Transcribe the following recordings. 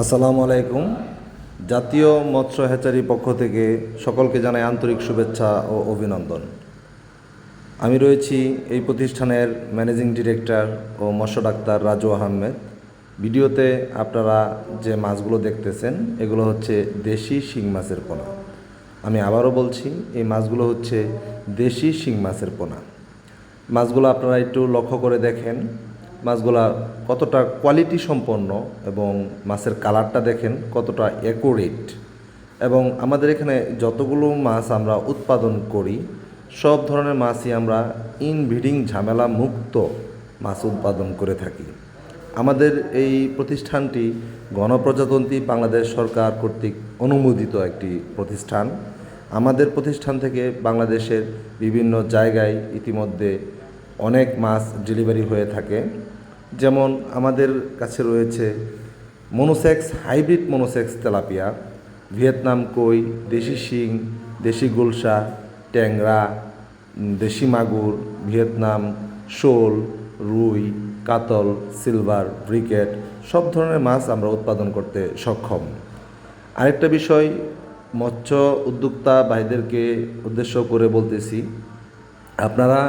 আসসালামু আলাইকুম। জাতীয় মৎস্য হ্যাচারি পক্ষ থেকে সকলকে জানাই আন্তরিক শুভেচ্ছা ও অভিনন্দন। আমি রয়েছি এই প্রতিষ্ঠানের ম্যানেজিং ডিরেক্টর ও মৎস্য ডাক্তার রাজু আহমেদ। ভিডিওতে আপনারা যে মাছগুলো দেখতেছেন, এগুলো হচ্ছে দেশি শিং মাছের পোনা। আমি আবারও বলছি, এই মাছগুলো হচ্ছে দেশি শিং মাছের পোনা। মাছগুলো আপনারা একটু লক্ষ্য করে দেখেন। মাছগুলা কতটা কোয়ালিটি সম্পন্ন এবং মাছের কালারটা দেখেন কতটা অ্যাকুরেট এবং আমাদের এখানে যতগুলো মাছ আমরা উৎপাদন করি, সব ধরনের মাছই আমরা ইনব্রিডিং ঝামেলা মুক্ত মাছ উৎপাদন করে থাকি। আমাদের এই প্রতিষ্ঠানটি গণপ্রজাতন্ত্রী বাংলাদেশ সরকার কর্তৃক অনুমোদিত একটি প্রতিষ্ঠান। আমাদের প্রতিষ্ঠান থেকে বাংলাদেশের বিভিন্ন জায়গায় ইতিমধ্যে অনেক মাছ ডেলিভারি হয়ে থাকে। যেমন আমাদের কাছে রয়েছে monosex, hybrid monosex tilapia, Vietnam কই, দেশি শিং, দেশি গুলশা, ট্যাংরা, দেশি মাগুর, ভিয়েতনাম, শোল, রুই, কাতল, সিলভার, ব্রিকেট, সব ধরনের মাছ আমরা উৎপাদন করতে সক্ষম। আরেকটা বিষয়, মৎস্য উদ্যোক্তা ভাইদেরকে উদ্দেশ্য করে বলতেছি, আপনারা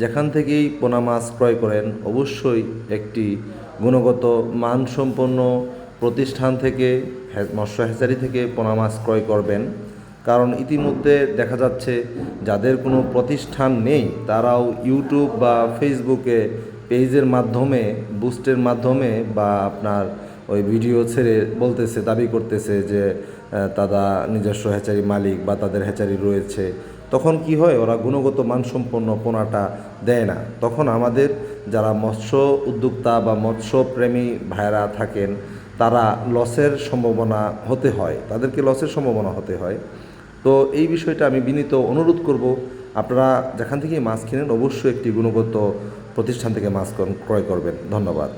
যেখান থেকেই পোনা মাছ ক্রয় করেন, অবশ্যই একটি গুণগত মানসম্পন্ন প্রতিষ্ঠান থেকে মৎস্য হ্যাচারি থেকে পোনা মাছ ক্রয় করবেন। কারণ ইতিমধ্যে দেখা যাচ্ছে, যাদের কোনো প্রতিষ্ঠান নেই, তারাও ইউটিউব বা ফেসবুকে পেজের মাধ্যমে, বুস্টের মাধ্যমে বা আপনার ওই ভিডিও ছেড়ে বলতেছে, দাবি করতেছে যে তারা নিজস্ব হ্যাচারি মালিক বা তাদের হ্যাচারি রয়েছে। তখন কি হয়, ওরা গুণগত মানসম্পন্ন পোনাটা দেয় না। তখন আমাদের যারা মৎস্য উদ্যোক্তা বা মৎস্যপ্রেমী ভাইরা থাকেন, তারা লসের সম্ভাবনা হতে হয়। তাদেরকে লসের সম্ভাবনা হতে হয়। তো এই বিষয়টা আমি বিনীত অনুরোধ করব, আপনারা যেখান থেকে মাছ কিনেন, অবশ্যই একটি গুণগত প্রতিষ্ঠান থেকে মাছ ক্রয় করবেন। ধন্যবাদ।